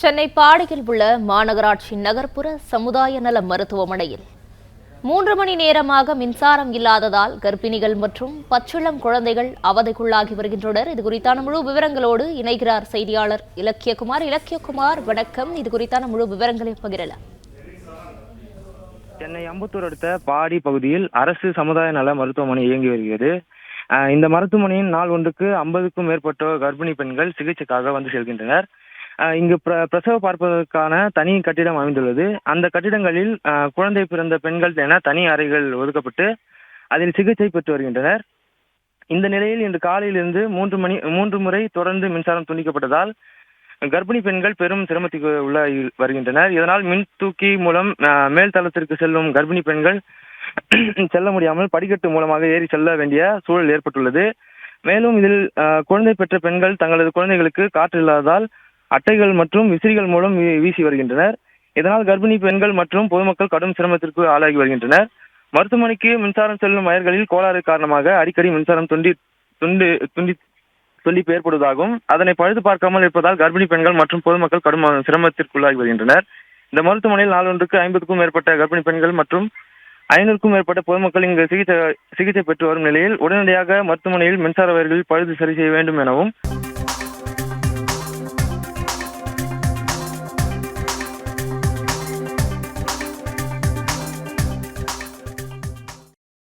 சென்னை பாடியில் உள்ள மாநகராட்சி நகர்ப்புற சமுதாய நல மருத்துவமனையில் மூன்று மணி நேரமாக மின்சாரம் இல்லாததால் கர்ப்பிணிகள் மற்றும் பச்சிளம் குழந்தைகள் அவதைக்குள்ளாகி வருகின்றனர். இது குறித்தான முழு விவரங்களோடு இணைகிறார் செய்தியாளர் இலக்கியகுமார். இலக்கியகுமார் வணக்கம். இது குறித்தான முழு விவரங்களை பகிரலாம். சென்னை அம்பத்தூர் அடுத்த பாடி பகுதியில் அரசு சமுதாய நல மருத்துவமனை இயங்கி வருகிறது. இந்த மருத்துவமனையின் நாள் ஒன்றுக்கு ஐம்பதுக்கும் மேற்பட்ட கர்ப்பிணி பெண்கள் சிகிச்சைக்காக வந்து செல்கின்றனர். இங்கு பிர- பிரசவ பார்ப்பதற்கான தனி கட்டிடம் அமைந்துள்ளது. அந்த கட்டிடங்களில் குழந்தை பிறந்த பெண்கள் என தனி அறைகள் ஒதுக்கப்பட்டு அதில் சிகிச்சை பெற்று வருகின்றனர். இந்த நிலையில் இன்று காலையிலிருந்து மூன்று மணி மூன்று முறை தொடர்ந்து மின்சாரம் துண்டிக்கப்பட்டதால் கர்ப்பிணி பெண்கள் பெரும் சிரமத்துக்கு உள்ள வருகின்றனர். இதனால் மின் தூக்கி மூலம் மேல்தளத்திற்கு மேல் தளத்திற்கு செல்லும் கர்ப்பிணி பெண்கள் செல்ல முடியாமல் படிக்கட்டு மூலமாக ஏறி செல்ல வேண்டிய சூழல் ஏற்பட்டுள்ளது. மேலும் இதில் குழந்தை பெற்ற பெண்கள் தங்களது குழந்தைகளுக்கு காற்று இல்லாததால் அட்டைகள் மற்றும் விசிறிகள் மூலம் வீசி வருகின்றனர். இதனால் கர்ப்பிணி பெண்கள் மற்றும் பொதுமக்கள் கடும் சிரமத்திற்கு ஆளாகி வருகின்றனர். மருத்துவமனைக்கு மின்சாரம் செல்லும் வயர்களில் கோளாறு காரணமாக அடிக்கடி மின்சாரம் துண்டி துண்டு துண்டி துண்டிப்பு ஏற்படுவதாகவும் அதனை பழுது பார்க்காமல் இருப்பதால் கர்ப்பிணி பெண்கள் மற்றும் பொதுமக்கள் கடும் சிரமத்திற்குள்ளாகி வருகின்றனர். இந்த மருத்துவமனையில் நாளொன்றுக்கு ஐம்பதுக்கும் மேற்பட்ட கர்ப்பிணி பெண்கள் மற்றும் ஐநூறுக்கும் மேற்பட்ட பொதுமக்கள் இங்கு சிகிச்சை சிகிச்சை பெற்று வரும் நிலையில் உடனடியாக மருத்துவமனையில் மின்சார வயர்களில் பழுது சரி செய்ய வேண்டும் எனவும்